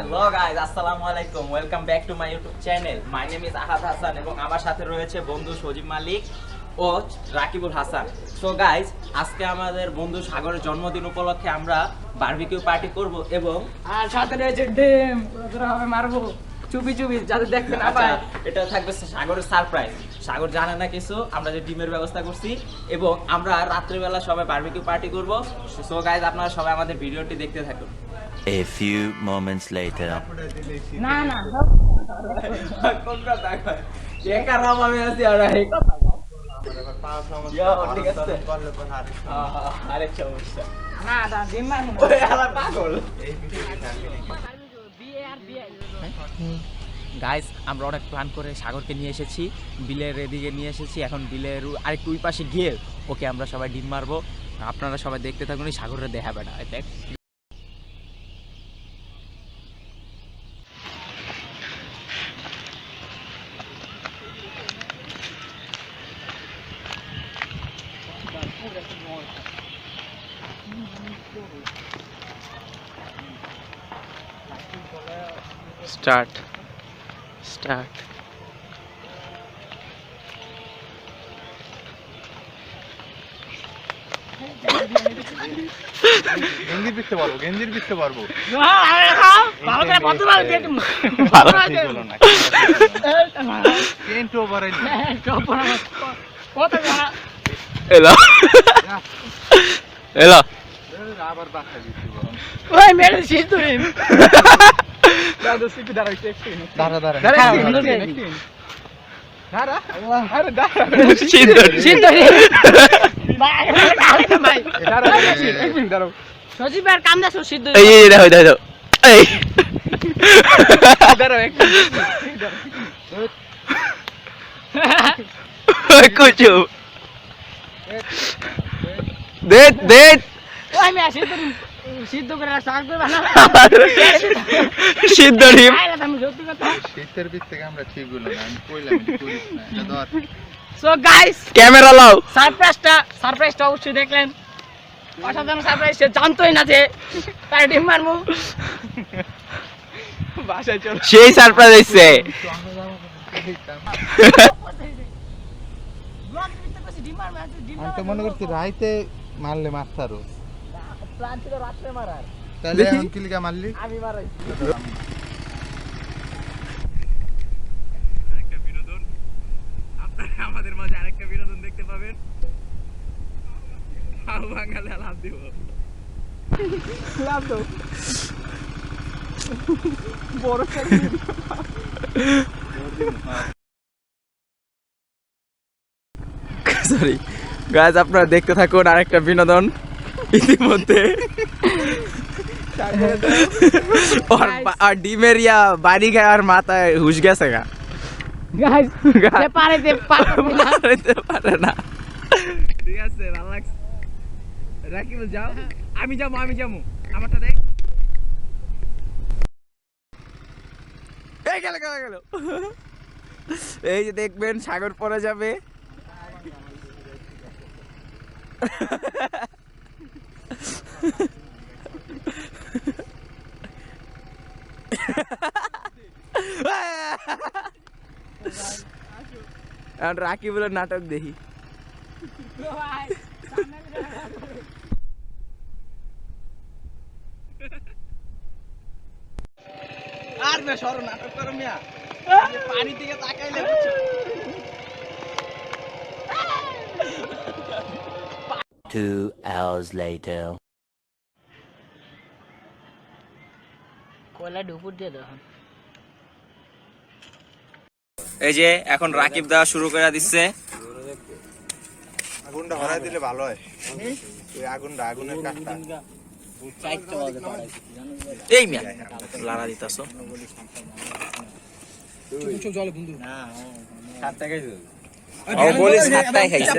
Hello guys আসসালামু আলাইকুম। Welcome back to my YouTube channel my name is Ahad Hasan এবং আমার সাথে রয়েছে বন্ধু সজীব মালিক ও রাকিবুল হাসান। সো গাইস আজকে আমাদের বন্ধু সাগরের জন্মদিন উপলক্ষে আমরা বারবিকিউ পার্টি করব এবং আর সাথে রয়েছে ডিম। হবে মারবো। চুপি চুপি যাতে দেখতে না আচ্ছা, পায় এটা থাকবে সাগরের সারপ্রাইজ সাগর জানে না কিছু আমরা যে ডিমের ব্যবস্থা করছি এবং আমরা রাত্রিবেলা সবাই বারবিকিউ পার্টি করব সো গাইস আপনারা সবাই আমাদের ভিডিওটি দেখতে থাকুন A few moments later. না না কোন কথা কয়? একা রাম আমি আছি আর এই কথা। ইয়ো, ঠিক আছে। আরেক সমস্যা। না দা ডিম পাগল। গাইস আমরা অনেক প্ল্যান করে সাগরকে নিয়ে এসেছি, বিলের এদিকে নিয়ে এসেছি, এখন বিলের আরেকটু ওই পাশে গিয়ে ওকে আমরা সবাই ডিম মারবো। আপনারা সবাই দেখতে থাকুন সাগরের দেখাবে না স্টার্ট স্টার্ট। গেঞ্জির পিছতে পারব গেঞ্জির পিছতে পারব। জানা এলো? এলো? আবার তুই। দাদু সিপি দাঁড়া একটু দাঁড়া দাঁড়া। দাঁড়া, আরে দাঁড়া। ভাই এই দেখো দেখো। সিদ্ধ করে শাক সিদ্ধ ডিম। সত্যি কথা। শীতের থেকে আমরা ঠিক হলো না আমি কইলাম তুই না এটা ধর। সো গাইস ক্যামেরা লাও। সারপ্রাইজটা সারপ্রাইজটা অবশ্যই দেখলেন। অসাধারণ সারপ্রাইজ সে জানতোই না যে তার ডিম মারমু বাসায় চল। সেই সারপ্রাইজ হইছে আমি তো মনে করছি রাইতে মারলে মারতারো প্ল্যান ছিল রাত্রে মারার। তাহলে এখন কিলিকা মারলি আমি মারাই। আমাদের মাঝে আরেকটা বিনোদন দেখতে পাবেন। আউ বাঙালি লাভ দিব। লাভ তো বড় সরি গাইজ আপনারা দেখতে থাকুন আরেকটা বিনোদন। ইতিমধ্যে আর ডিমের ইয়া বাড়ি গায়ে আর মাথায় হুশ গেছে গা। গাইস সে পারে না। পারতে পারে না। ঠিক আছে ভালো লাগছে। রাকিবুল যাও। আমি যাব আমি যাব। আমারটা দেখ। এই গেল গেল গেল। এই যে দেখবেন সাগর পরে যাবে। এখন রাকিবুলের নাটক দেখি আর না সরো নাটক করো মিয়া পানি থেকে তাকাইলে বুঝছ Two hours later. কোলা ডুপুর দিয়ে দাও এই যে এখন রাকিব দেওয়া শুরু করে দিচ্ছে। আগুনটা হরাই দিলে ভালো হয়। ওই আগুনটা আগুনের কাঠটা। এই মিয়া লারা দিতাছো। ও বলিস সাতটাই খাইছে।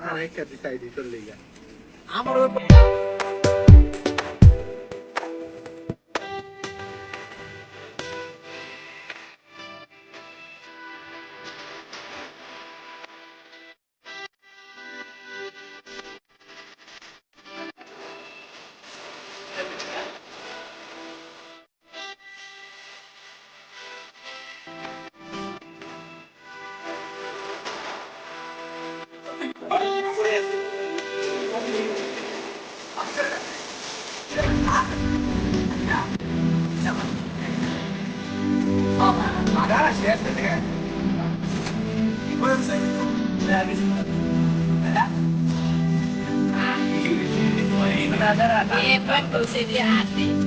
Ah, é que a ditadura liga. Amor. E poi consigliarti.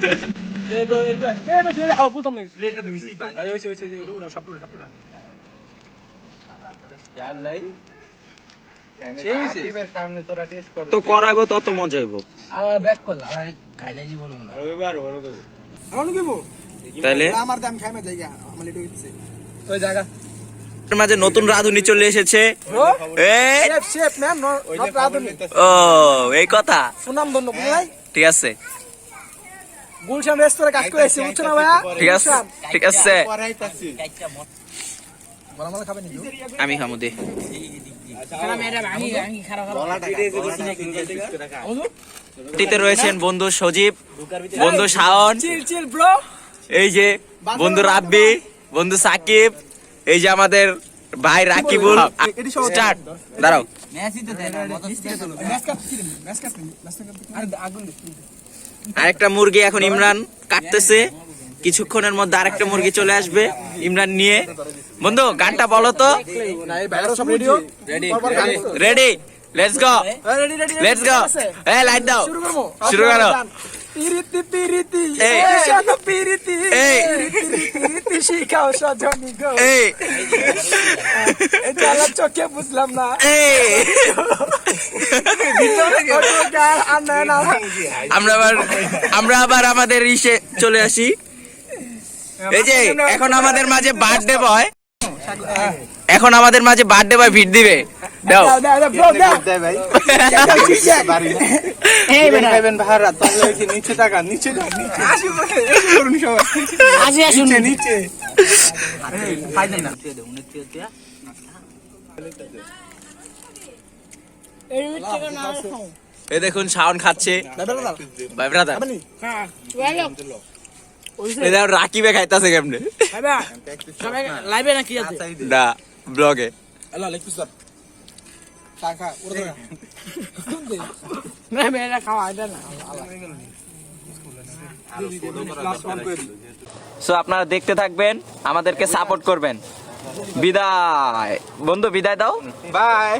Thank you. তো করাবো তত মজা হইব। ব্যাক করলাম খাইলে জীবন না তাইলে আমার দাম জায়গা আমার ওই জায়গা মাঝে নতুন রাঁধুনি। চলে এসেছে ও এই কথা। সুনাম ধন্য ঠিক আছে। গুলশান রেস্তোরাঁ কাজ করে এসে বুঝছ না ভাইয়া? ঠিক আছে ঠিক আছে। আমি হামুদি টিতে রয়েছেন বন্ধু সজীব বন্ধু শাওন চিল চিল ব্রো এই যে বন্ধু রাব্বি বন্ধু সাকিব এই যে আমাদের ভাই রাকিবুল। স্টার্ট দাঁড়াও। আরেকটা মুরগি এখন ইমরান কাটতেছে। কিছুক্ষণের মধ্যে আরেকটা মুরগি চলে আসবে ইমরান নিয়ে। বন্ধু গানটা বলো তো। Ready let's go let's go হ্যাঁ লাইট দাও। শুরু করো। পিরিতি পিরিতি এই। শানো পিরিতি এই। পিরিতি শিখাও সজনি গো। এই। জ্বালা চোখে বুঝলাম না। আমরা আবার আমরা আবার আমাদের ইসে চলে আসি। এই যে এখন আমাদের মাঝে বার্থডে বয় এখন আমাদের মাঝে বার্থডে বয় ভিড় দিবে। দাও নিচে টাকা নিচে আসি আসুন নিচে এই দেখুন শাওন খাচ্ছে। ভাই ব্রাদার হ্যাঁ। দেখুন রাকিবে খাইতাছে কেমনে? লাইভে নাকি না ব্লগে টাকা ওরে না মেয়েরা খাওয়া এটা না। সো আপনারা দেখতে থাকবেন আমাদেরকে সাপোর্ট করবেন। বিদায়। বন্ধু বিদায় দাও। বাই